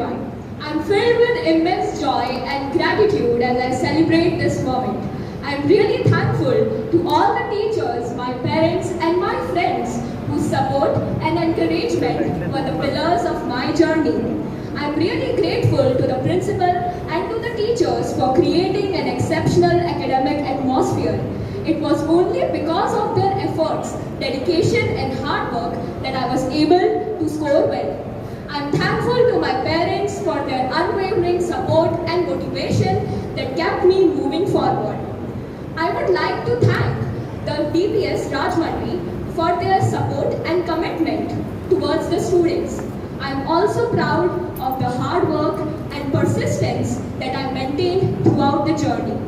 I'm filled with immense joy and gratitude as I celebrate this moment. I'm really thankful to all the teachers, my parents, and my friends whose support and encouragement were the pillars of my journey. I'm really grateful to the principal and to the teachers for creating an exceptional academic atmosphere. It was only because of their efforts, dedication, and hard work that I was able to score well. I'm thankful to my parents for their unwavering support and motivation that kept me moving forward. I would like to thank the DPS Rajmandri for their support and commitment towards the students. I am also proud of the hard work and persistence that I maintained throughout the journey.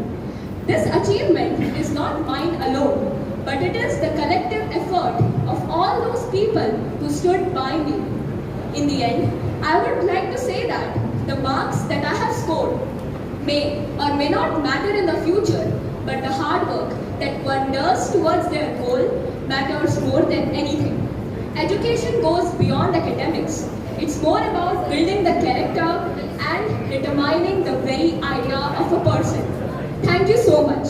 This achievement is not mine alone, but it is the collective effort of all those people who stood by me. In the end, I would like to say that the marks that I have scored may or may not matter in the future, but the hard work that one does towards their goal matters more than anything. Education goes beyond academics. It's more about building the character and determining the very idea of a person. Thank you so much.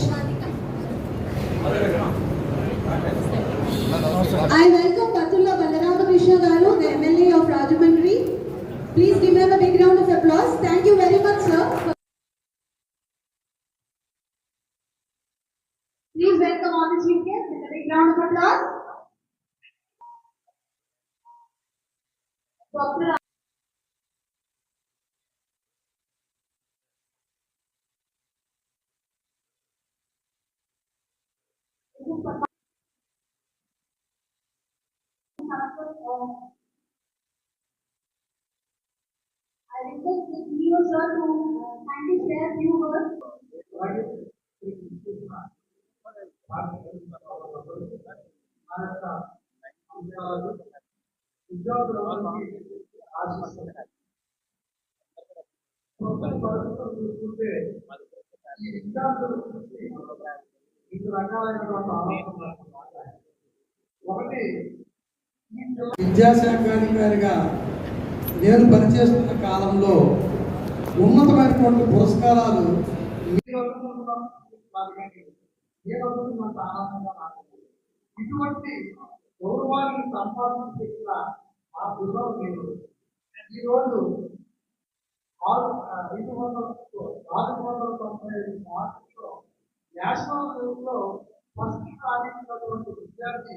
I welcome Patulla Balaramakrishna Garu, the MLA of Rajahmundry. Please give him a big round of applause. Thank you very much, sir. Please welcome all the chief guests with a big round of applause. Dr. I request the CEO sir to uh, kindly share few words. ఈ విద్యార్థులు నేను పనిచేస్తున్న కాలంలో ఉన్నతమైనటువంటి పురస్కారాలు ఇటువంటి గౌరవాన్ని సంపాదన చేసిన ఆ పిల్లలు మీరు ఈరోజు ఐదు వందల నాలుగు వందల తొంభై ఐదు మార్కుల్లో నేషనల్ లెవెల్లో ఫస్ట్ సాధించినటువంటి విద్యార్థి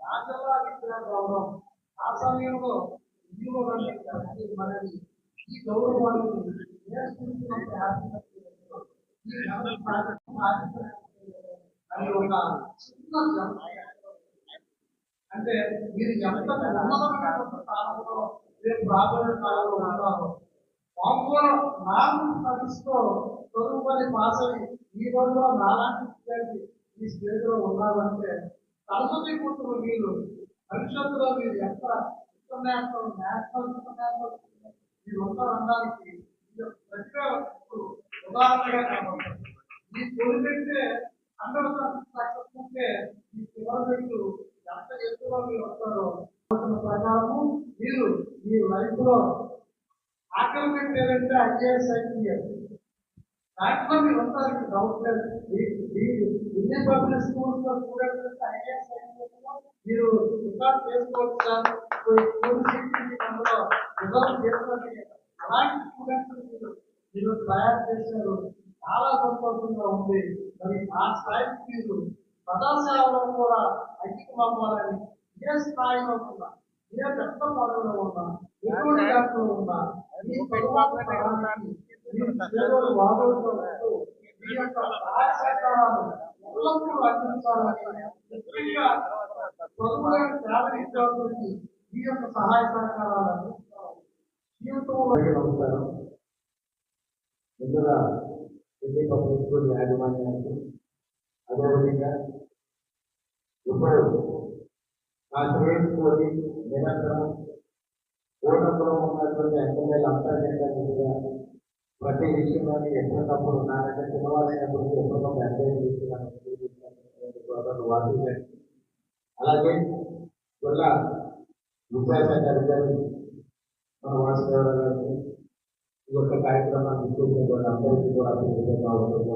రాజల్లా విద్యా గౌరవం. ఆ సమయంలో ఈ గౌరవాన్ని ఒక చిన్న అంటే మీరు ఎంత ఉన్నతమైనటువంటి స్థానంలో రేపు రాబోయే కాలంలో ఉంటారో మామూలు నాలుగు పరీక్షతో చదువుకొని పాస్ అయ్యి ఈ రోజులో నాలాంటి విద్యార్థి ఈ స్టేజ్లో ఉన్నారంటే తలసరి పుట్టులు మీరు భవిష్యత్తులో మీరు ఎంత ఇంటర్నేషనల్ నేషనల్ ఇంటర్నేషనల్ మీరు ఉదాహరణగా కనబడుతుంది ఈ తొలి పెట్టే ఈ చివరి పెట్టు ఎంత ఎక్కువ మీరు వస్తారో ప్రకారము మీరు మీ లైఫ్లో ఆకలి పెట్టారంటే ఐఏఎస్ ఐపీఎస్ దాంట్లో మీరు ఉంటారు మీకు డౌట్ లేదు ఇండియన్ పబ్లిక్ స్కూల్స్లో స్టూడెంట్స్ ఐపీఎస్ మీరు రికార్డ్ చేసుకోవచ్చు సార్. చేసుకొని అలాంటి స్టూడెంట్స్ మీరు మీరు తయారు చేశారు. చాలా సంతోషంగా ఉంది. మరి ఆ స్థాయికి మీరు ప్రజాసేవలో కూడా ఐక్యం అవ్వాలని ఏ స్థాయిలో ఉన్నా ఏ పెద్ద పదవిలో ఉన్నా ఎటువంటి దాంట్లో ఉన్నా ఈ తరువాత తరానికి మీరు సేవలు వాదనతో ఉంటూ మీ యొక్క సహాయ సహకారాలు ఎల్లప్పుడూ అందించాలని ముఖ్యంగా చదువులేని పేద విద్యార్థులకి మీ యొక్క సహాయ సహకారాలు అందించాలని జీవితంలో నమస్కారం ముందుగా ఢిల్లీ పబ్లిక్ స్కూల్ యాజమాన్యానికి అదేవిధంగా ఇప్పుడు నా శ్రేయస్కోటి నిరంతరం ఓటంలో ఉన్నటువంటి ఎమ్మెల్యేలు అంతర్గతంగా ప్రతి విషయంలోని ఎప్పటికప్పుడు నాకంటే చిన్నవాళ్ళైనప్పుడు ఎప్పటికప్పుడు ఎంకరేజ్ చేస్తున్నాను వాటి అలాగే గొల్ల విద్యాశాఖ గారు మన వాసుదేవ గారిని ఈ యొక్క కార్యక్రమాన్ని చూసినటువంటి అందరికీ కూడా విధంగా ఉంటుంది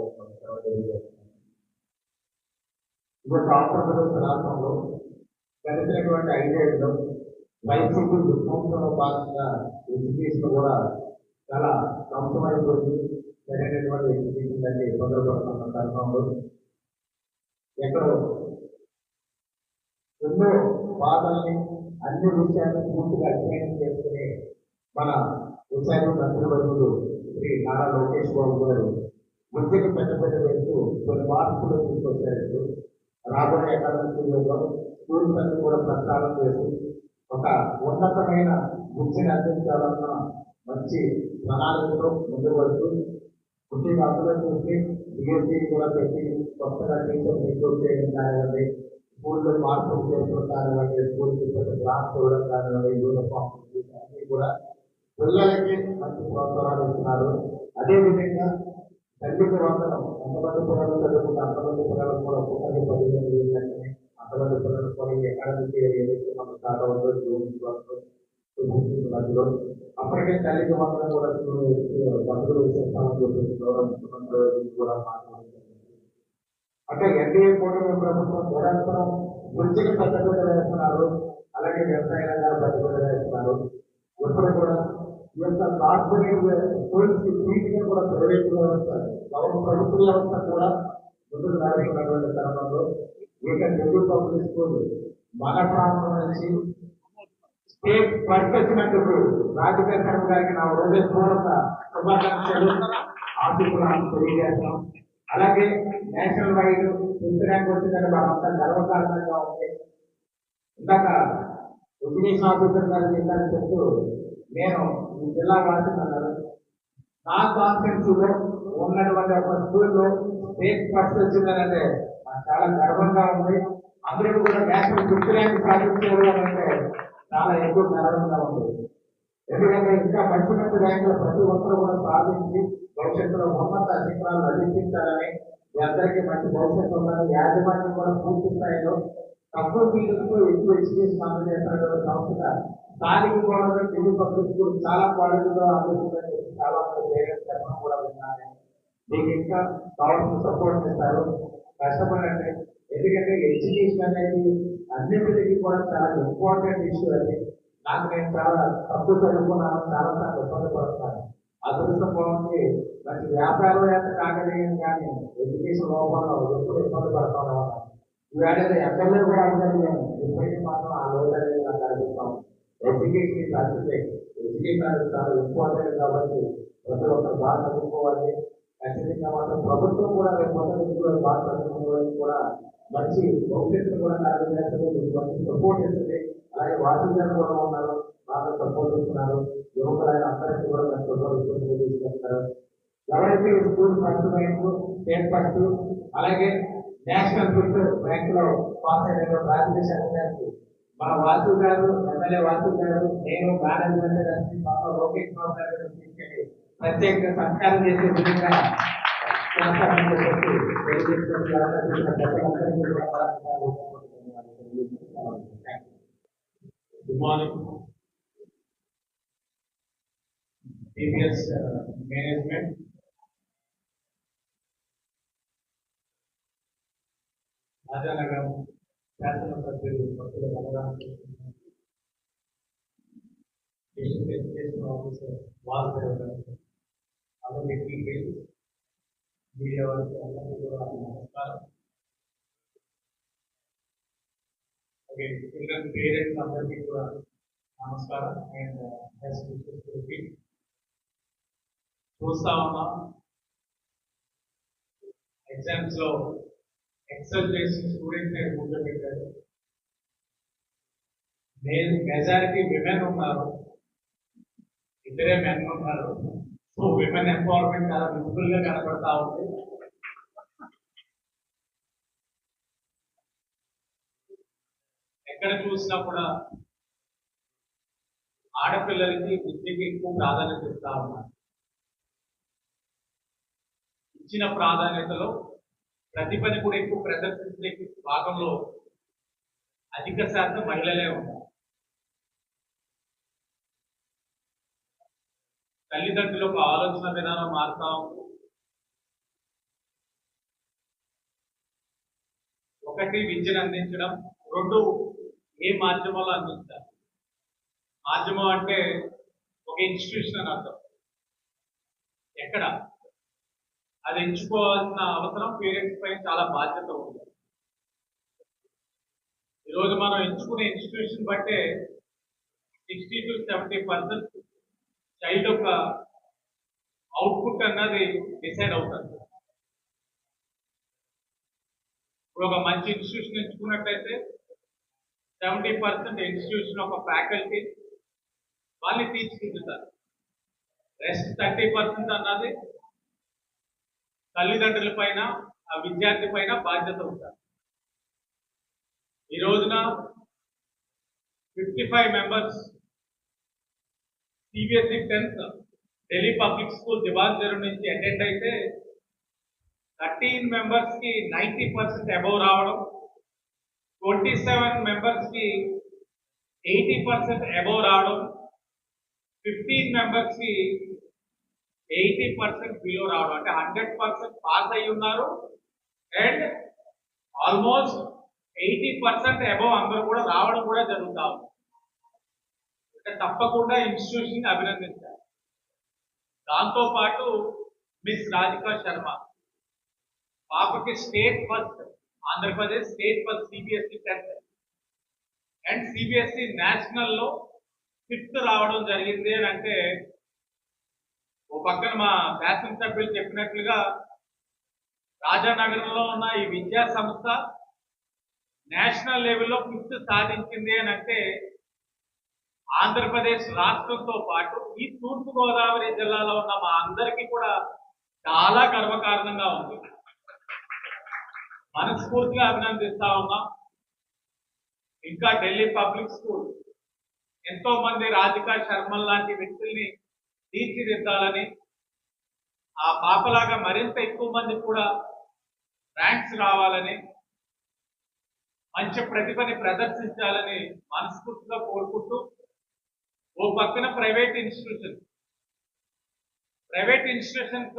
ఈ యొక్క ఆంధ్రప్రదేశ్ రాష్ట్రంలో గడిచినటువంటి ఐదేళ్ళలో వైసీపీ విధ్వంసంలో భాగంగా ఎడ్యుకేషన్ కూడా చాలా ధ్వంసమైపోయింది సరైనటువంటి ఎడ్యుకేషన్ అంటే ఇబ్బందులు పడుతున్న తరుణంలో ఎక్కడో ఎన్నో బాధల్ని అన్ని విషయాలను పూర్తిగా అధ్యయనం చేసుకునే మన విశాఖ మంత్రివర్యులు శ్రీ నారా లోకేష్ బాబు గారు విద్యకు పెద్ద పెద్ద వేస్తూ కొన్ని మార్పులు తీసుకొచ్చారు. రాబోయే అకాడమిక్ ఇయర్లో స్కూల్స్ అన్ని కూడా ప్రచారం చేసి ఒక ఉన్నతమైన విద్యను అందించాలన్న మంచి ప్రణాళికతో ముందుకు వస్తూ ముఖ్యంగా అందులో చూసి డిఎస్సీ కూడా పెట్టి కొత్తగా టీచర్ రిక్రూట్ చేయడం కానివ్వండి స్కూల్లో మార్పులు చేసుకోవడం కానివ్వండి స్కూల్ టీచర్ గ్రాంట్స్ ఇవ్వడం కానివ్వండి యూనిఫామ్ అన్ని కూడా పిల్లలకి మంచి ప్రోత్సాహాలు ఇస్తున్నారు అదేవిధంగా తల్లికి వందనం ఎంతమంది పిల్లలు చదువుకుంటే అంతమంది పిల్లలకు కూడా ఒక్కొక్కరికి పదిహేను వేలు లెక్కనే అంతమంది పిల్లలు కూడా ఈ అకాడమిక్ ఇయర్ ఏదైతే మనం స్టార్ట్ అవుతుందో జూన్ ట్వెల్త్ మధ్యలో అప్పటికే తల్లికి మాత్రం కూడా బంధువులు చెప్పేసి కూడా మాట్లాడుతున్నారు. అంటే ఎన్డీఏ కూటమి ప్రభుత్వం నిరంతరం వృత్తికి పెద్దపీట వేస్తున్నారు అలాగే వ్యవసాయ రంగాలు పెద్దపీట వేస్తున్నారు ఎప్పుడు కూడా ఈ యొక్క కార్పొరేట్ స్కూల్స్ కూడా ప్రైవేట్ వ్యవస్థ ప్రభుత్వ వ్యవస్థ కూడా ముందుకు నడుస్తున్నటువంటి తరుణంలో ఇక తెలుగు పబ్లిక్ స్కూల్ మన ప్రాంతం నుంచి స్టేట్ ఫస్ట్ వచ్చినందుకు రాజకీయ శర్మ గారికి నా హృదయపూర్వక శుభాకాంక్షలు. ఆశీర్వాదాలు తెలియజేస్తాం. అలాగే నేషనల్ వైడ్ ఫిఫ్త్ ర్యాంక్ వచ్చిందని మనంతా గర్వకారణంగా ఉంది. ఇందాక ఎడ్యుకేషన్ ఆఫీసర్ గారు చెప్పారు చెప్తూ నేను ఈ జిల్లా వాడుతున్నాను నా కాన్ఫరెన్స్ ఉన్నటువంటి ఒక స్కూల్లో స్టేట్ ఫస్ట్ వచ్చిందనంటే నాకు చాలా గర్వంగా ఉంది. అందరూ కూడా నేషనల్ ఫిఫ్త్ ర్యాంక్ సాధించారు అంటే చాలా ఎక్కువ గర్వంగా ఉంది. ఎందుకంటే ఇంకా మంచి మంచి ర్యాంకులు ప్రతి ఒక్కరు కూడా సాధించి భవిష్యత్తులో ఉన్నత శిఖరాలు అధిష్టించాలని మీ అందరికీ మంచి భవిష్యత్తు ఉందని యాజమాన్యం కూడా పూర్తి స్థాయిలో తక్కువ ఫీజులతో ఎక్కువ ఎడ్యుకేషన్ అందజేస్తున్నటువంటి సంస్థ స్థానిక కోణంలో తెలుగు పబ్లిక్ చాలా క్వాలిటీలో అందిస్తుందని చెప్పి చాలా మంది పేరెంట్స్ చెప్పడం కూడా విన్నాను మీకు ఇంకా కావాల్సిన సపోర్ట్ ఇస్తారు కష్టపడండి. ఎందుకంటే ఎడ్యుకేషన్ అనేది అన్నింటికి కూడా చాలా ఇంపార్టెంట్ ఇష్యూ అది. నాకు నేను చాలా తక్కువ చదువుకున్నాను చాలా సార్లు ఇబ్బంది పడుతున్నాను. అదృష్టం బాగుంది మంచి వ్యాపారం ఎంత కాగలిగాను కానీ ఎడ్యుకేషన్ లోపల ఎప్పుడు ఇబ్బంది పడుతూనే ఉన్నాను ఈవేళ ఎక్కడో కూడా అడగలిగాను ఇప్పటికీ మాత్రం ఆ రోజు అనేది నాకు అనిపిస్తాం ఎడ్యుకేషన్ ఇస్ అల్టిమేట్ ఎడ్యుకేషన్ అనేది చాలా ఇంపార్టెంట్ కాబట్టి ప్రతి ఒక్కరు బాగా చదువుకోవాలి ఖచ్చితంగా మాత్రం ప్రభుత్వం కూడా రేపు మొదటి కూడా బాగా కూడా మంచి భవిష్యత్తు కూడా కలగజేస్తుంది మీకు మంచి సపోర్ట్ చేస్తుంది. అలాగే వాసుగారు కూడా ఉన్నారు. బాగా సపోర్ట్ ఇస్తున్నారు యువకులైన అందరికీ కూడా మంచి సపోర్ట్ తీసుకొస్తున్నారు ఎవరైతే school first rank state first అలాగే నేషనల్ ఫిఫ్త్ ర్యాంక్లో పాస్ అయిన భారతదేశ గారికి మన వాసు గారు ఎమ్మెల్యే వాసు గారు నేను మేనేజ్మెంట్ కలిసి లోకేష్ బాబు గారు తీసుకెళ్ళి ప్రత్యేక సత్కారం చేసే విధంగా చేస్తామని చెప్పి తెలియజేసుకుంటూ ఎవరైనా చూసిన ప్రజలందరికీ కూడా good morning TVS management Rajanagaram శాసనసభ్యులు Bhaktula Balarama district education officer Vasudev garu అలాగే టీచర్స్ మీడియా వారికి అందరికీ కూడా నమస్కారం అలాగే చిల్డ్రన్ పేరెంట్స్ అందరికీ కూడా నమస్కారం అండ్ బెస్ట్ విషెస్ చూస్తా ఉన్నాం ఎగ్జామ్స్లో ఎక్సెల్ చేసిన స్టూడెంట్స్ నేను కూర్చోబెట్టారు నేను మెజారిటీ విమెన్ ఉన్నారు ఇద్దరే మెన్ ఉన్నారు సో విమెన్ ఎంపవర్మెంట్ చాలా విజిబుల్గా కనపడతా ఉంది ఎక్కడ చూసినా కూడా ఆడపిల్లలకి విద్యకి ఎక్కువ ప్రాధాన్యత ఇస్తా ఉన్నారు. ఇచ్చిన ప్రాధాన్యతలో ప్రతిభని కూడా ఎక్కువ ప్రదర్శించే భాగంలో అధిక శాతం మహిళలే ఉన్నారు. తల్లిదండ్రుల యొక్క ఆలోచన విధానం మారుతా ఉంది ఒకటి విద్యను అందించడం రెండు ఏ మాధ్యమాలు అందించాలి? మాధ్యమం అంటే ఒక ఇన్స్టిట్యూషన్ అని అర్థం. ఎక్కడ? అది ఎంచుకోవాల్సిన అవసరం పేరెంట్స్ పైన చాలా బాధ్యత ఉంది ఈరోజు మనం ఎంచుకునే ఇన్స్టిట్యూషన్ బట్టే sixty to seventy percent child యొక్క అవుట్పుట్ అన్నది డిసైడ్ అవుతుంది ఇప్పుడు ఒక మంచి ఇన్స్టిట్యూషన్ ఎంచుకున్నట్లయితే సెవెంటీ పర్సెంట్ ఇన్స్టిట్యూషన్ ఒక ఫ్యాకల్టీ వాళ్ళని తీర్చిదిద్దుతారు రెస్ట్ థర్టీ పర్సెంట్ అన్నది తల్లిదండ్రుల పైన ఆ విద్యార్థి పైన బాధ్యత ఉంటారు ఈ రోజున fifty five members CBSE tenth Delhi public school Diwan Cheruvu నుంచి అటెండ్ అయితే థర్టీన్ మెంబర్స్కి నైంటీ పర్సెంట్ అబౌవ్ రావడం ట్వంటీ సెవెన్ మెంబర్స్కి ఎయిటీ పర్సెంట్ అబౌవ్ రావడం ఫిఫ్టీన్ మెంబర్స్కి ఎయిటీ పర్సెంట్ బిలో రావడం. అంటే హండ్రెడ్ పర్సెంట్ పాస్ అయి ఉన్నారు and almost eighty percent above అందరూ కూడా రావడం కూడా జరుగుతా ఉంది. తప్పకుండా ఇన్స్టిట్యూషన్ అభినందించాలి. దాంతో పాటు మిస్ రాధికా శర్మ పాపకి state first Andhra Pradesh state first CBSE tenth and CBSE నేషనల్లో fifth రావడం జరిగింది అని అంటే ఓ పక్కన మా శాసనసభ్యులు చెప్పినట్లుగా రాజానగరంలో ఉన్న ఈ విద్యా సంస్థ నేషనల్ లెవెల్లో ఫిఫ్త్ సాధించింది అని అంటే ఆంధ్రప్రదేశ్ రాష్ట్రంతో పాటు ఈ తూర్పు గోదావరి జిల్లాలో ఉన్న మా అందరికీ కూడా చాలా గర్వకారణంగా ఉంది. మనస్ఫూర్తిగా అభినందిస్తా ఉన్నాం. ఇంకా ఢిల్లీ పబ్లిక్ స్కూల్. ఎంతో మంది రాధికా శర్మల్ లాంటి వ్యక్తుల్ని తీర్చిదిద్దాలని ఆ పాపలాగా మరింత ఎక్కువ మంది కూడా ర్యాంక్స్ రావాలని మంచి ప్రతిభని ప్రదర్శించాలని మనస్ఫూర్తిగా కోరుకుంటూ ఓ పక్కన ప్రైవేట్ ఇన్స్టిట్యూషన్. ప్రైవేట్ ఇన్స్టిట్యూషన్స్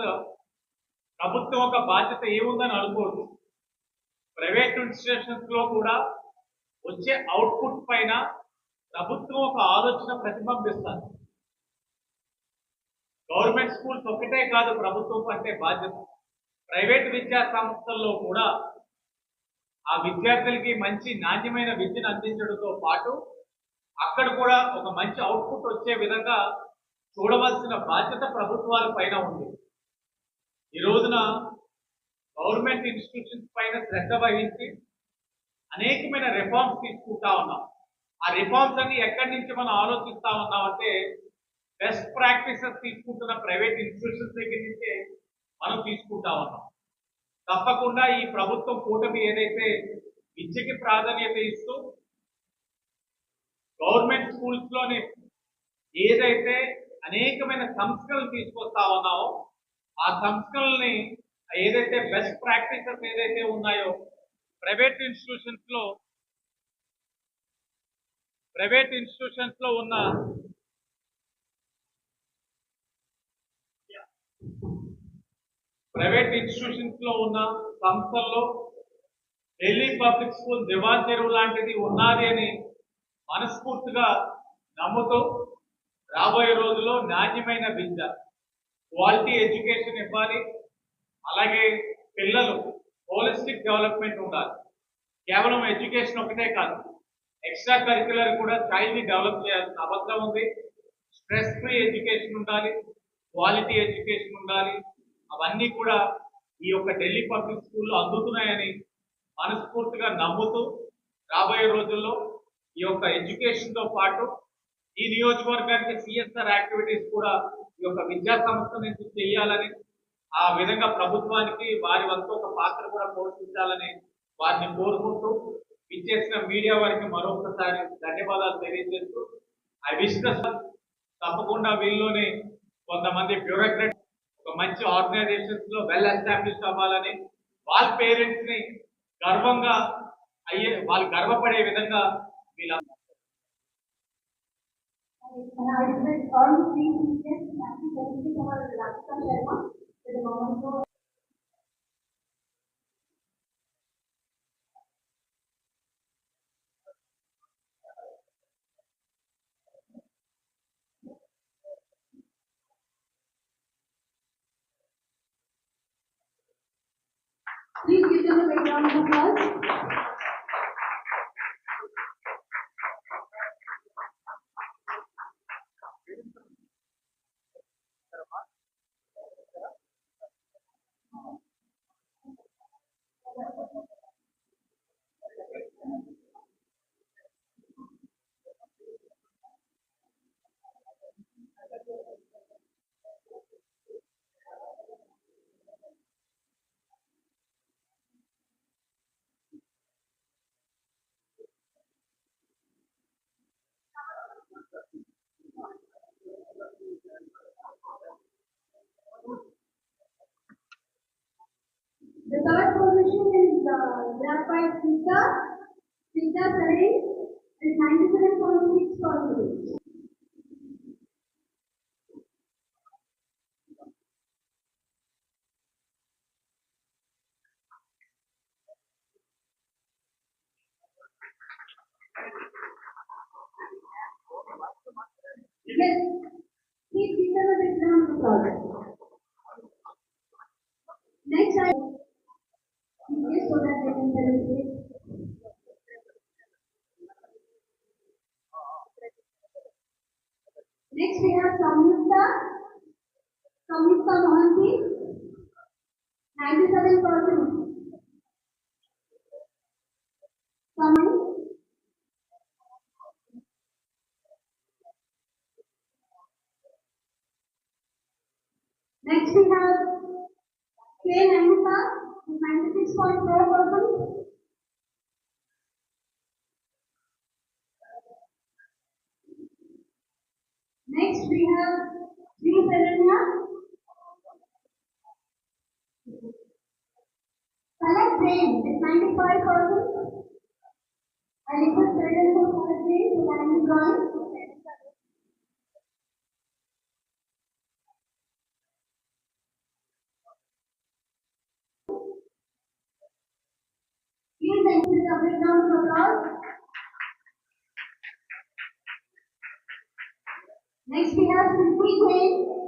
ప్రభుత్వం ఒక బాధ్యత ఏముందని అనుకోదు ప్రైవేట్ ఇన్స్టిట్యూషన్స్లో కూడా వచ్చే అవుట్పుట్ పైన ప్రభుత్వం ఒక ఆలోచన ప్రతిబింబిస్తారు గవర్నమెంట్ స్కూల్స్ ఒకటే కాదు ప్రభుత్వం అంటే బాధ్యత. ప్రైవేట్ విద్యా సంస్థల్లో కూడా ఆ విద్యార్థులకి మంచి నాణ్యమైన విద్యను అందించడంతో పాటు అక్కడ కూడా ఒక మంచి అవుట్పుట్ వచ్చే విధంగా చూడవలసిన బాధ్యత ప్రభుత్వాల పైన ఉంది. ఈ రోజున గవర్నమెంట్ ఇన్స్టిట్యూషన్స్ పైన శ్రద్ధ వహించి అనేకమైన రిఫార్మ్స్ తీసుకుంటా ఉన్నాం. ఆ రిఫార్మ్స్ అన్ని ఎక్కడి నుంచి మనం ఆలోచిస్తా ఉన్నాం అంటే బెస్ట్ ప్రాక్టీసెస్ తీసుకుంటున్న ప్రైవేట్ ఇన్స్టిట్యూషన్స్ దగ్గర నుంచే మనం తీసుకుంటా ఉన్నాం. తప్పకుండా ఈ ప్రభుత్వం కూటమి ఏదైతే విద్యకి ప్రాధాన్యత ఇస్తూ గవర్నమెంట్ స్కూల్స్లోనే ఏదైతే అనేకమైన సంస్కరణలు తీసుకొస్తా ఉన్నామో ఆ సంస్కరణల్ని ఏదైతే బెస్ట్ ప్రాక్టీసెస్ ఏదైతే ఉన్నాయో ప్రైవేట్ ఇన్స్టిట్యూషన్స్లో ప్రైవేట్ ఇన్స్టిట్యూషన్స్లో ఉన్న ప్రైవేట్ ఇన్స్టిట్యూషన్స్లో ఉన్న సంస్థల్లో ఢిల్లీ పబ్లిక్ స్కూల్ దివాన్ చెరువు లాంటిది ఉన్నది అని మనస్ఫూర్తిగా నమ్ముతూ రాబోయే రోజుల్లో నాణ్యమైన విద్య క్వాలిటీ ఎడ్యుకేషన్ ఇవ్వాలి. అలాగే పిల్లలు హోలిస్టిక్ డెవలప్మెంట్ ఉండాలి. కేవలం ఎడ్యుకేషన్ ఒకటే కాదు ఎక్స్ట్రా కరిక్యులర్ కూడా చైల్డ్ని డెవలప్ చేయాల్సిన అవసరం ఉంది. స్ట్రెస్ ఫ్రీ ఎడ్యుకేషన్ ఉండాలి క్వాలిటీ ఎడ్యుకేషన్ ఉండాలి. అవన్నీ కూడా ఈ యొక్క ఢిల్లీ పబ్లిక్ స్కూల్లో అందుతున్నాయని మనస్ఫూర్తిగా నమ్ముతూ రాబోయే రోజుల్లో ఈ యొక్క ఎడ్యుకేషన్తో పాటు ఈ నియోజకవర్గానికి సిఎస్ఆర్ యాక్టివిటీస్ కూడా ఈ యొక్క విద్యా సంస్థ నుంచి చేయాలని ఆ విధంగా ప్రభుత్వానికి వారి వంతు ఒక పాత్ర కూడా పోషించాలని వారిని కోరుకుంటూ విచ్చేసిన మీడియా వారికి మరొకసారి ధన్యవాదాలు తెలియజేస్తూ ఐ విష్ తప్పకుండా వీళ్ళలోని కొంతమంది బ్యూరోక్రాట్ ఒక మంచి ఆర్గనైజేషన్స్లో వెల్ ఎస్టాబ్లిష్ అవ్వాలని వాళ్ళ పేరెంట్స్ని గర్వంగా అయ్యే వాళ్ళు గర్వపడే విధంగా Villa. And I will. Please give them a big round of applause. graphite theta, theta current is 97.6. Yes, please give us an example. have K lambda 96.4 percent. Next we have 3 selenia. Select brain It's 95 percent. I liquid the brain, so that I'm. Enter the big round of applause. Next we have Siddhi Jain